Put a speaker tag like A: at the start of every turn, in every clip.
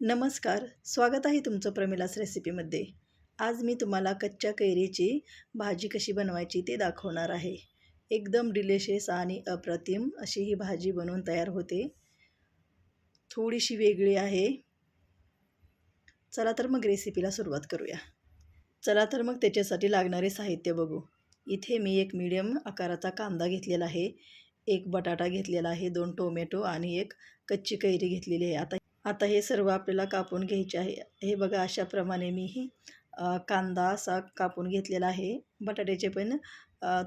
A: नमस्कार स्वागत आहे तुमचं प्रमिलास रेसिपीमध्ये. आज मी तुम्हाला कच्च्या कैरीची भाजी कशी बनवायची ते दाखवणार आहे. एकदम डिलिशियस आणि अप्रतिम अशी ही भाजी बनवून तयार होते. थोडीशी वेगळी आहे. चला तर मग रेसिपीला सुरुवात करूया. चला तर मग त्याच्यासाठी लागणारे साहित्य बघू. इथे मी एक मीडियम आकाराचा कांदा घेतलेला आहे. एक बटाटा घेतलेला आहे दोन टोमॅटो आणि एक कच्ची कैरी घेतलेली आहे. आता आता हे सर्व आपल्याला कापून घ्यायचे आहे. हे बघा अशाप्रमाणे मी ही कांदा असा कापून घेतलेला आहे. बटाट्याचे पण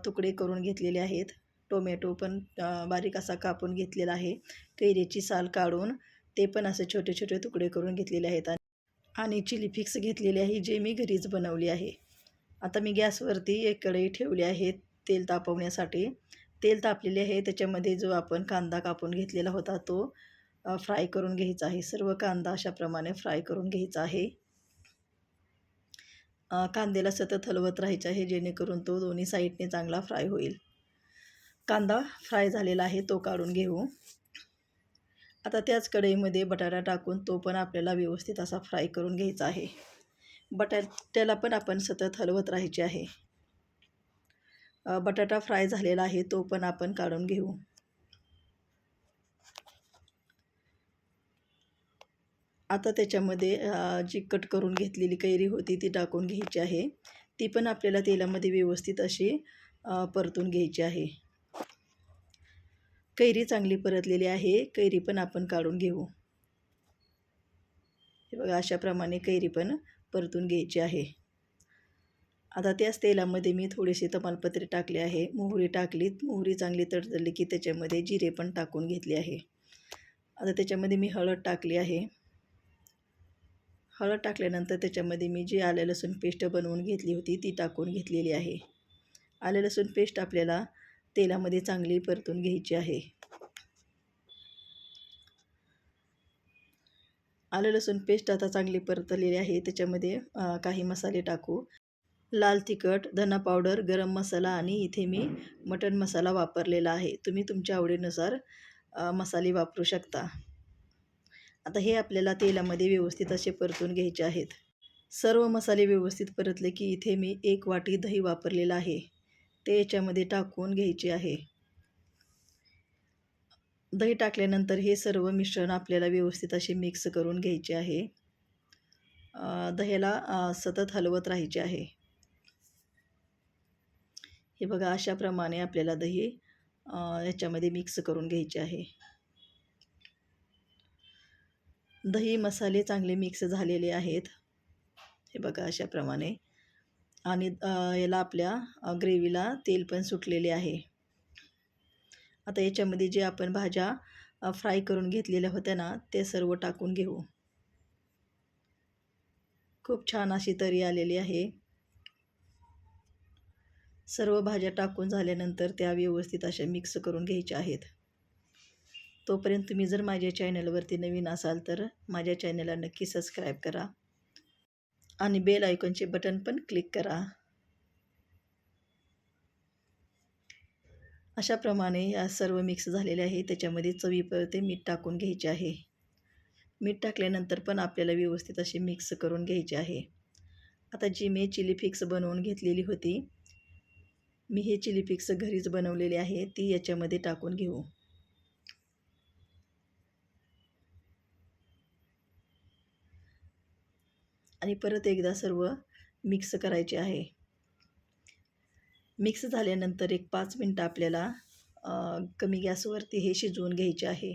A: तुकडे करून घेतलेले आहेत. टोमॅटो पण बारीक असा कापून घेतलेला आहे. कैरीची साल काढून ते पण असे छोटे छोटे तुकडे करून घेतलेले आहेत. आणि चिली फिक्स घेतलेली आहे जे मी घरीच बनवली आहे. आता मी गॅसवरती एक कढई ठेवली आहे तेल तापवण्यासाठी. तेल तापलेले आहे त्याच्यामध्ये जो आपण कांदा कापून घेतलेला होता तो फ्राय करून घ्यायचा आहे. सर्व कांदा अशाप्रमाणे फ्राय करून घ्यायचा आहे. कांद्याला सतत हलवत राहायचं आहे जेणेकरून तो दोन्ही साईडने चांगला फ्राय होईल. कांदा फ्राय झालेला आहे तो काढून घेऊ. आता त्याच कढईमध्ये बटाटा टाकून तो पण आपल्याला व्यवस्थित असा फ्राय करून घ्यायचा आहे. बटाट्याला पण आपण सतत हलवत राहायचे आहे. बटाटा फ्राय झालेला आहे तो पण आपण काढून घेऊ. आता त्याच्यामध्ये जी कट करून घेतलेली कैरी होती ती टाकून घ्यायची आहे. ती पण आपल्याला तेलामध्ये व्यवस्थित अशी परतून घ्यायची आहे. कैरी चांगली परतलेली आहे. कैरी पण आपण काढून घेऊ. हे बघा अशाप्रमाणे कैरी पण परतून घ्यायची आहे. आता त्याच तेलामध्ये मी थोडेसे तमालपत्रे टाकले आहे. मोहरी टाकली मोहरी चांगली तडतडली की त्याच्यामध्ये जिरे पण टाकून घेतले आहे. आता त्याच्यामध्ये मी हळद टाकली आहे. हळद टाकल्यानंतर त्याच्यामध्ये मी जी आलं लसूण पेस्ट बनवून घेतली होती ती टाकून घेतलेली आहे. आलं लसूण पेस्ट आपल्याला तेलामध्ये चांगली परतून घ्यायची आहे. आलं लसूण पेस्ट आता चांगली परतलेली आहे. त्याच्यामध्ये काही मसाले टाकू. लाल तिखट धना पावडर गरम मसाला आणि इथे मी मटन मसाला वापरलेला आहे. तुम्ही तुमच्या आवडीनुसार मसाले वापरू शकता. आता हे आपल्याला तेलामध्ये व्यवस्थित असे परतून घ्यायचे आहेत. सर्व मसाले व्यवस्थित परतले की इथे मी एक वाटी दही वापरलेलं आहे. ते याच्यामध्ये टाकून घ्यायचे आहे. दही टाकल्यानंतर हे सर्व मिश्रण आपल्याला व्यवस्थित असे मिक्स करून घ्यायचे आहे. दह्याला सतत हलवत राहायचे आहे. हे बघा अशाप्रमाणे आपल्याला दही याच्यामध्ये मिक्स करून घ्यायचे आहे. दही मसाले चांगले मिक्स झालेले आहेत. हे बघा अशाप्रमाणे. आणि याला आपल्या ग्रेव्हीला तेल पण सुटलेले आहे. आता याच्यामध्ये जे आपण भाज्या फ्राय करून घेतलेल्या होत्या ना ते सर्व टाकून घेऊ. खूप छान अशी तरी आलेली आहे. सर्व भाज्या टाकून झाल्यानंतर त्या व्यवस्थित अशा मिक्स करून घ्यायच्या आहेत. तोपर्यंत तुम्ही जर माझ्या चॅनलवरती नवीन असाल तर माझ्या चॅनलला नक्की सबस्क्राईब करा आणि बेल आयकॉनचे बटन पण क्लिक करा. अशाप्रमाणे या सर्व मिक्स झालेले आहे त्याच्यामध्ये चवीपुरते मीठ टाकून घ्यायचे आहे. मीठ टाकल्यानंतर पण आपल्याला व्यवस्थित असे मिक्स करून घ्यायचे आहे. आता जी मी चिली फिक्स बनवून घेतलेली होती मी हे चिली फिक्स घरीच बनवलेली आहे. ती याच्यामध्ये टाकून घेऊ. आणि परत एकदा सर्व मिक्स करायचे आहे. मिक्स झाल्यानंतर एक पाच मिनटं आपल्याला कमी गॅसवरती हे शिजवून घ्यायचे आहे.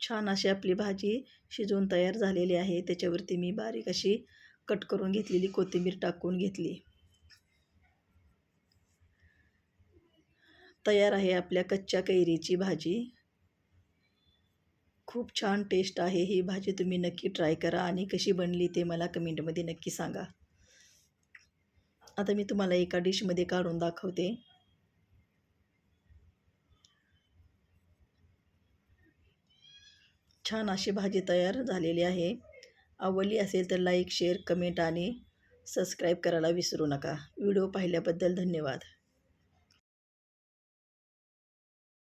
A: छान अशी आपली भाजी शिजवून तयार झालेली आहे. त्याच्यावरती मी बारीक अशी कट करून घेतलेली कोथिंबीर टाकून घेतली. तयार आहे आपल्या कच्च्या कैरीची भाजी. खूप छान टेस्ट आहे ही भाजी तुम्ही नक्की ट्राय करा आणि कशी बनली ते मला कमेंटमध्ये नक्की सांगा. आता मी तुम्हाला एका डिशमध्ये काढून दाखवते. छान अशी भाजी तयार झालेली आहे. आवडली असेल तर लाईक शेअर कमेंट आणि सबस्क्राईब करायला विसरू नका. व्हिडिओ पाहिल्याबद्दल धन्यवाद.